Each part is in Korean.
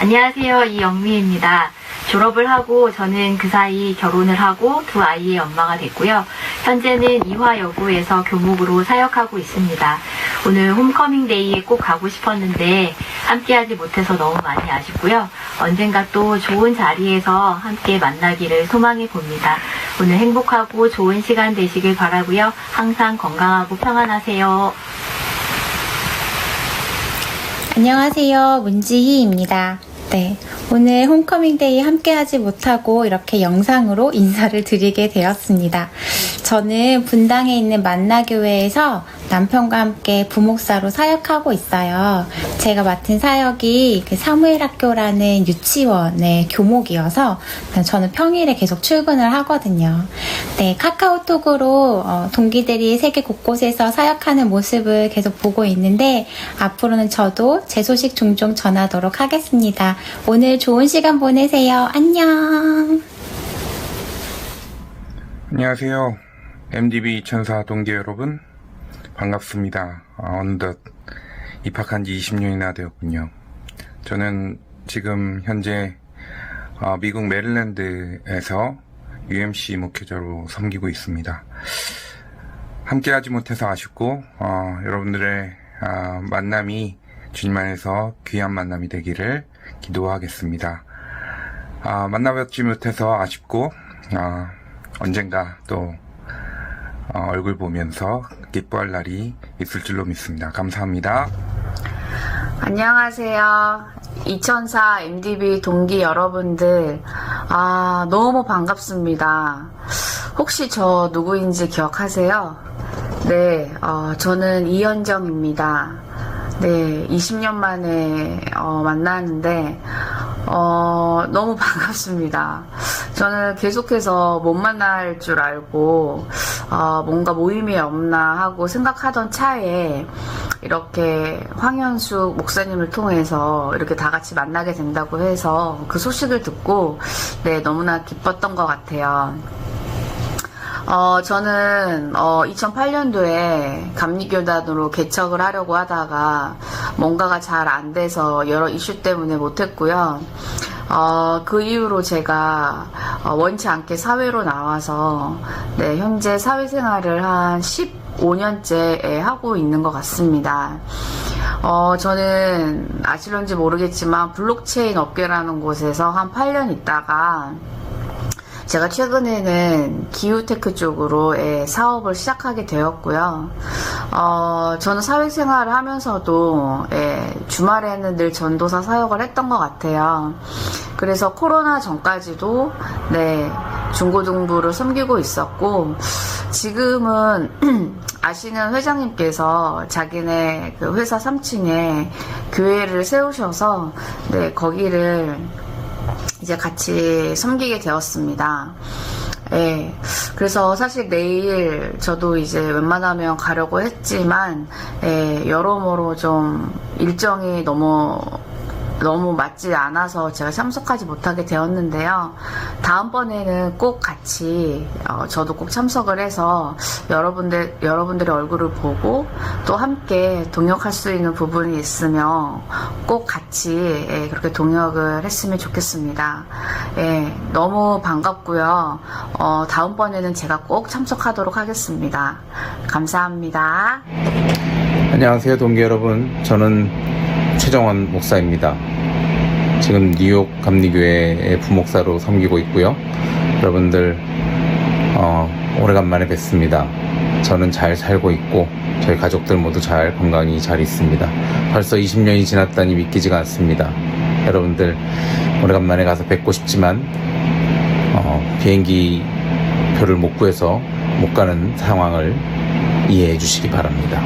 안녕하세요. 이영미입니다. 졸업을 하고 저는 그 사이 결혼을 하고 두 아이의 엄마가 됐고요. 현재는 이화여고에서 교목으로 사역하고 있습니다. 오늘 홈커밍 데이에 꼭 가고 싶었는데 함께하지 못해서 너무 많이 아쉽고요. 언젠가 또 좋은 자리에서 함께 만나기를 소망해 봅니다. 오늘 행복하고 좋은 시간 되시길 바라고요. 항상 건강하고 평안하세요. 안녕하세요. 문지희입니다. 네. 오늘 홈커밍데이 함께하지 못하고 이렇게 영상으로 인사를 드리게 되었습니다. 저는 분당에 있는 만나교회에서 남편과 함께 부목사로 사역하고 있어요. 제가 맡은 사역이 그 사무엘 학교라는 유치원의 교목이어서 저는 평일에 계속 출근을 하거든요. 네, 카카오톡으로 어, 동기들이 세계 곳곳에서 사역하는 모습을 계속 보고 있는데 앞으로는 저도 제 소식 종종 전하도록 하겠습니다. 오늘 좋은 시간 보내세요. 안녕. 안녕하세요. MDB 2004 동기 여러분. 반갑습니다. 아, 어느덧 입학한 지 20년이나 되었군요. 저는 지금 현재 어, 미국 메릴랜드에서 UMC 목회자로 섬기고 있습니다. 함께하지 못해서 아쉽고 어, 여러분들의 아, 만남이 주님 안에서 귀한 만남이 되기를 기도하겠습니다. 아, 만나뵙지 못해서 아쉽고 아, 언젠가 또 어, 얼굴 보면서 기뻐할 날이 있을 줄로 믿습니다. 감사합니다. 안녕하세요. 2004 MDB 동기 여러분들, 아, 너무 반갑습니다. 혹시 저 누구인지 기억하세요? 네, 어, 저는 이현정입니다. 네, 20년 만에 어, 만나는데, 어, 너무 반갑습니다. 저는 계속해서 못 만날 줄 알고, 어, 뭔가 모임이 없나 하고 생각하던 차에, 이렇게 황현숙 목사님을 통해서 이렇게 다 같이 만나게 된다고 해서 그 소식을 듣고, 네, 너무나 기뻤던 것 같아요. 어, 저는, 어, 2008년도에 감리교단으로 개척을 하려고 하다가 뭔가가 잘 안 돼서 여러 이슈 때문에 못했고요. 어, 그 이후로 제가 어, 원치 않게 사회로 나와서, 네, 현재 사회생활을 한 15년째 하고 있는 것 같습니다. 어, 저는 아실런지 모르겠지만 블록체인 업계라는 곳에서 한 8년 있다가 제가 최근에는 기후테크 쪽으로 예, 사업을 시작하게 되었고요. 어, 저는 사회생활을 하면서도 예, 주말에는 늘 전도사 사역을 했던 것 같아요. 그래서 코로나 전까지도 네, 중고등부를 섬기고 있었고 지금은 아시는 회장님께서 자기네 그 회사 3층에 교회를 세우셔서 네, 거기를 이제 같이 섬기게 되었습니다. 예. 그래서 사실 내일 저도 이제 웬만하면 가려고 했지만, 예, 여러모로 좀 일정이 너무 너무 맞지 않아서 제가 참석하지 못하게 되었는데요. 다음번에는 꼭 같이 어, 저도 꼭 참석을 해서 여러분들 여러분들의 얼굴을 보고 또 함께 동역할 수 있는 부분이 있으면 꼭 같이 예, 그렇게 동역을 했으면 좋겠습니다. 예, 너무 반갑고요. 어, 다음번에는 제가 꼭 참석하도록 하겠습니다. 감사합니다. 안녕하세요, 동기 여러분. 저는 최정원 목사입니다. 지금 뉴욕 감리교회의 부목사로 섬기고 있고요. 여러분들, 어, 오래간만에 뵙습니다. 저는 잘 살고 있고, 저희 가족들 모두 잘 건강히 잘 있습니다. 벌써 20년이 지났다니 믿기지가 않습니다. 여러분들, 오래간만에 가서 뵙고 싶지만, 어, 비행기 표를 못 구해서 못 가는 상황을 이해해 주시기 바랍니다.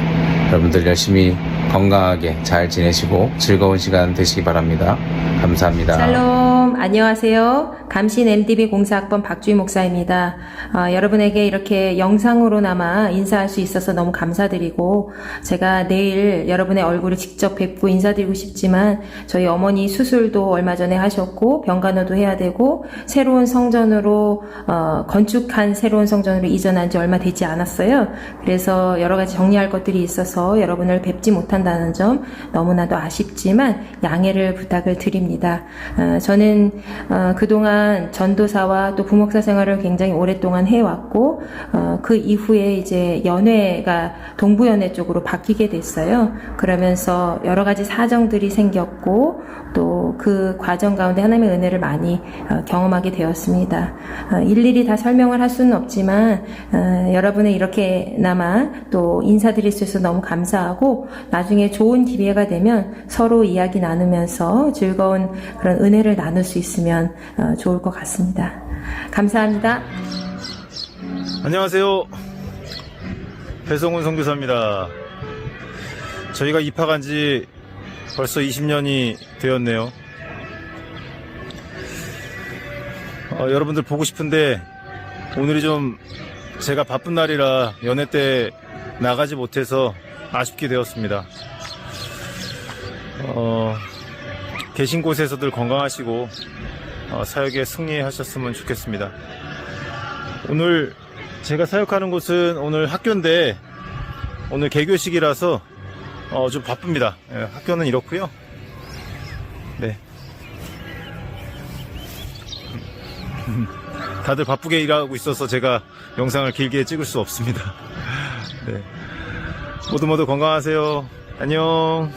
여러분들 열심히 건강하게 잘 지내시고 즐거운 시간 되시기 바랍니다. 감사합니다. 샬롬, 안녕하세요. 감신 MDB 공사학번 박주희 목사입니다. 어, 여러분에게 이렇게 영상으로나마 인사할 수 있어서 너무 감사드리고, 제가 내일 여러분의 얼굴을 직접 뵙고 인사드리고 싶지만, 저희 어머니 수술도 얼마 전에 하셨고, 병간호도 해야 되고, 새로운 성전으로, 어, 건축한 새로운 성전으로 이전한 지 얼마 되지 않았어요. 그래서 여러 가지 정리할 것들이 있어서 여러분을 뵙지 못한다 못 한다는 점 너무나도 아쉽지만 양해를 부탁을 드립니다. 어, 저는 어, 그동안 전도사와 또 부목사 생활을 굉장히 오랫동안 해왔고 어, 그 이후에 이제 연회가 동부연회 쪽으로 바뀌게 됐어요. 그러면서 여러 가지 사정들이 생겼고 또 그 과정 가운데 하나님의 은혜를 많이 어, 경험하게 되었습니다. 어, 일일이 다 설명을 할 수는 없지만 어, 여러분의 이렇게나마 또 인사드릴 수 있어서 너무 감사하고 나중에 좋은 기회가 되면 서로 이야기 나누면서 즐거운 그런 은혜를 나눌 수 있으면 어, 좋을 것 같습니다. 감사합니다. 안녕하세요. 배성훈 선교사입니다. 저희가 입학한 지 벌써 20년이 되었네요. 어, 여러분들 보고 싶은데 오늘이 좀 제가 바쁜 날이라 연애 때 나가지 못해서 아쉽게 되었습니다. 어, 계신 곳에서들 건강하시고 어, 사역에 승리하셨으면 좋겠습니다. 오늘 제가 사역하는 곳은 오늘 학교인데 오늘 개교식이라서 어, 좀 바쁩니다. 예, 학교는 이렇고요. 네. 다들 바쁘게 일하고 있어서 제가 영상을 길게 찍을 수 없습니다. 네. 모두 모두 건강하세요. 안녕.